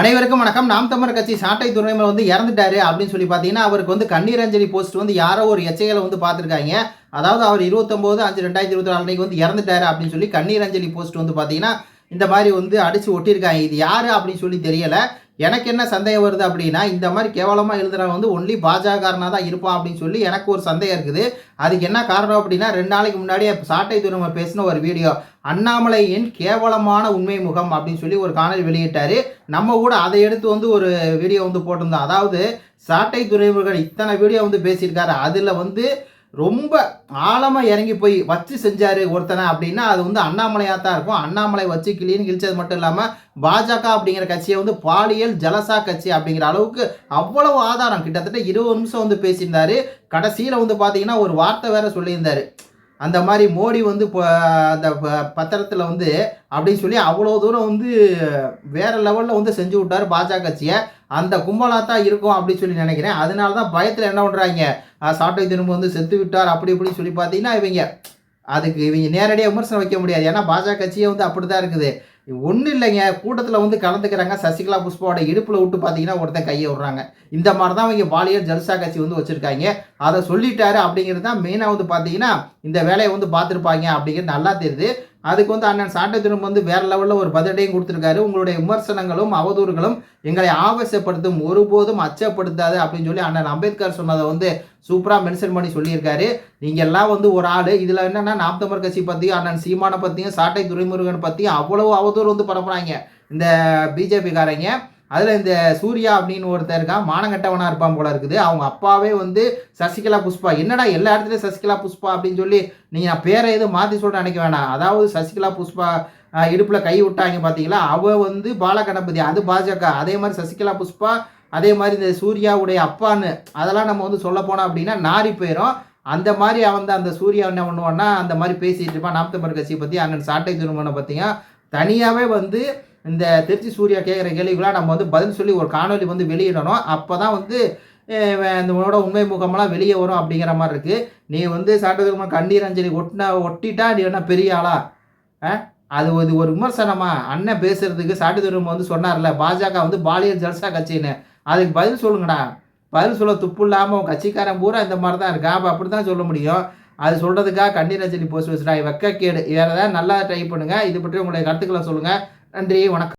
அனைவருக்கும் வணக்கம். நாம் தமிழர் கட்சி சாட்டை துறைமுறை வந்து இறந்துட்டாரு அப்படின்னு சொல்லி பார்த்தீங்கன்னா அவருக்கு வந்து கண்ணீரஞ்சலி போஸ்ட் வந்து யாரோ ஒரு எச்சைகளை வந்து பார்த்துருக்காங்க. அதாவது அவர் இருபத்தொம்போது அஞ்சு ரெண்டாயிரத்தி இருபத்தி நாலு அன்னைக்கு வந்து இறந்துட்டாரு அப்படின்னு சொல்லி கண்ணீரஞ்சலி போஸ்ட் வந்து பார்த்தீங்கன்னா இந்த மாதிரி வந்து அடிச்சு ஒட்டியிருக்காங்க. இது யாரு அப்படின்னு சொல்லி தெரியலை. எனக்கு என்ன சந்தேகம் வருது அப்படின்னா இந்த மாதிரி கேவலமாக எழுதுறவன் வந்து ஒன்லி பாஜகனா தான் இருப்பான் அப்படின்னு சொல்லி எனக்கு ஒரு சந்தேகம் இருக்குது. அதுக்கு என்ன காரணம் அப்படின்னா ரெண்டு நாளைக்கு முன்னாடியே சாட்டை துறைமுக பேசின ஒரு வீடியோ அண்ணாமலையின் கேவலமான உண்மை முகம் அப்படின்னு சொல்லி ஒரு காணொலி வெளியிட்டார். நம்ம கூட அதை எடுத்து வந்து ஒரு வீடியோ வந்து போட்டிருந்தோம். அதாவது சாட்டை துறைமுகன் இத்தனை வீடியோ வந்து பேசியிருக்காரு. அதில் வந்து ரொம்ப ஆழமாக இறங்கி போய் வச்சு செஞ்சார் ஒருத்தனை அப்படின்னா அது வந்து அண்ணாமலையாக தான் இருக்கும். அண்ணாமலை வச்சு கிளின்னு கிழிச்சது மட்டும் இல்லாமல் பாஜக அப்படிங்கிற கட்சியை வந்து பாலியல் ஜலசா கட்சி அப்படிங்கிற அளவுக்கு அவ்வளவு ஆதாரம். கிட்டத்தட்ட இருபது நிமிஷம் வந்து பேசியிருந்தாரு. கடைசியில் வந்து பார்த்தீங்கன்னா ஒரு வார்த்தை வேற சொல்லியிருந்தார். அந்த மாதிரி மோடி வந்து இப்போ அந்த ப- பத்திரத்தில் வந்து அப்படின்னு சொல்லி அவ்வளோ தூரம் வந்து வேற லெவலில் வந்து செஞ்சு விட்டார் பாஜக கட்சியை. அந்த கும்பலாக தான் இருக்கும் அப்படின்னு சொல்லி நினைக்கிறேன். அதனால தான் பயத்தில் என்ன பண்ணுறாங்க சாட்டை திரும்ப வந்து செத்து விட்டார் அப்படி இப்படின்னு சொல்லி பார்த்தீங்கன்னா இவங்க அதுக்கு இவங்க நேரடியாக விமர்சனம் வைக்க முடியாது. ஏன்னா பாஜக கட்சியே வந்து அப்படி தான் இருக்குது. ஒன்றும் இல்லைங்க. கூட்டத்தில் வந்து கலந்துக்கிறாங்க. சசிகலா புஷ்பாவோட இடுப்பில் விட்டு பார்த்தீங்கன்னா ஒருத்தன் கையை விடுறாங்க. இந்த மாதிரி தான் அவங்க பாலியல் ஜல்சா கட்சி வந்து வச்சுருக்காங்க. அதை சொல்லிட்டாரு அப்படிங்கிறது தான் மெயினாக வந்து பார்த்தீங்கன்னா இந்த வேலையை வந்து பார்த்துருப்பாங்க அப்படிங்கிறது நல்லா தெரியுது. அதுக்கு வந்து அண்ணன் சாட்டை வந்து வேற லெவலில் ஒரு பதிலடையும் கொடுத்துருக்காரு. உங்களுடைய விமர்சனங்களும் அவதூறுகளும் எங்களை ஆவேசப்படுத்தும் ஒருபோதும் அச்சப்படுத்தாது அப்படின்னு சொல்லி அண்ணன் அம்பேத்கர் சொன்னதை வந்து சூப்பராக மென்ஷன் பண்ணி சொல்லியிருக்காரு. நீங்கள் எல்லாம் வந்து ஒரு ஆள். இதில் என்னென்னா நாம் கட்சி பற்றியும் அண்ணன் சீமானை பற்றியும் சாட்டை துரைமுருகன் பற்றியும் அவ்வளவு அவதூறு வந்து பரப்புகிறாங்க இந்த பிஜேபிக்காரங்க. அதில் இந்த சூர்யா அப்படின்னு ஒருத்தர் இருக்கான் மானங்கட்டவனாக இருப்பான் போல இருக்குது. அவங்க அப்பாவே வந்து சசிகலா புஷ்பா. என்னடா எல்லா இடத்துலையும் சசிகலா புஷ்பா அப்படின்னு சொல்லி நீங்கள் நான் பேரை எதுவும் மாற்றி சொல்ல நினைக்க வேணாம். அதாவது சசிகலா புஷ்பா இடுப்பில் கை விட்டாங்க பார்த்தீங்களா அவ வந்து பாலகணபதி அது பாஜக. அதே மாதிரி சசிகலா புஷ்பா அதே மாதிரி இந்த சூர்யாவுடைய அப்பான்னு அதெல்லாம் நம்ம வந்து சொல்ல போனோம் அப்படின்னா நாரி போயிடும் அந்த மாதிரி அவன் அந்த சூர்யா என்ன பண்ணுவான்னா அந்த மாதிரி பேசிகிட்டு இருப்பான். நாம் கட்சியை பற்றி அண்ணன் சாட்டை திருமணம் பார்த்தீங்கன்னா தனியாகவே வந்து இந்த திருச்சி சூர்யா கேட்குற கேள்விகளாக நம்ம வந்து பதில் சொல்லி ஒரு காணொலி வந்து வெளியிடணும். அப்போ தான் வந்து இந்த உன்னோட உண்மை முகமெல்லாம் வெளியே வரும் அப்படிங்கிற மாதிரி இருக்குது நீ வந்து சாட்டை திருமணம் கண்ணீர் அஞ்சலி ஒட்டினா ஒட்டிட்டா நீ என்ன பெரிய ஆளா? அது ஒரு ஒரு விமர்சனமா? அண்ணன் பேசுறதுக்கு சாட்டு வந்து சொன்னார்ல பாஜக வந்து பாலியல் ஜல்சா கட்சின்னு. அதுக்கு பதில் சொல்லுங்கடா. பதில் சொல்ல துப்பு இல்லாமல் உன் கட்சிக்காரன் பூரா இந்த மாதிரி தான் இருக்கா அப்போ அப்படி தான் சொல்ல முடியும். அது சொல்கிறதுக்காக கண்ணீர் அஞ்சலி போஸ்ட் வச்சுடா. வெக்க கேடு. வேறு ஏதாவது நல்லா ட்ரை பண்ணுங்கள் இது பற்றி உங்களுடைய கருத்துக்களை சொல்லுங்கள் நன்றி வணக்கம்.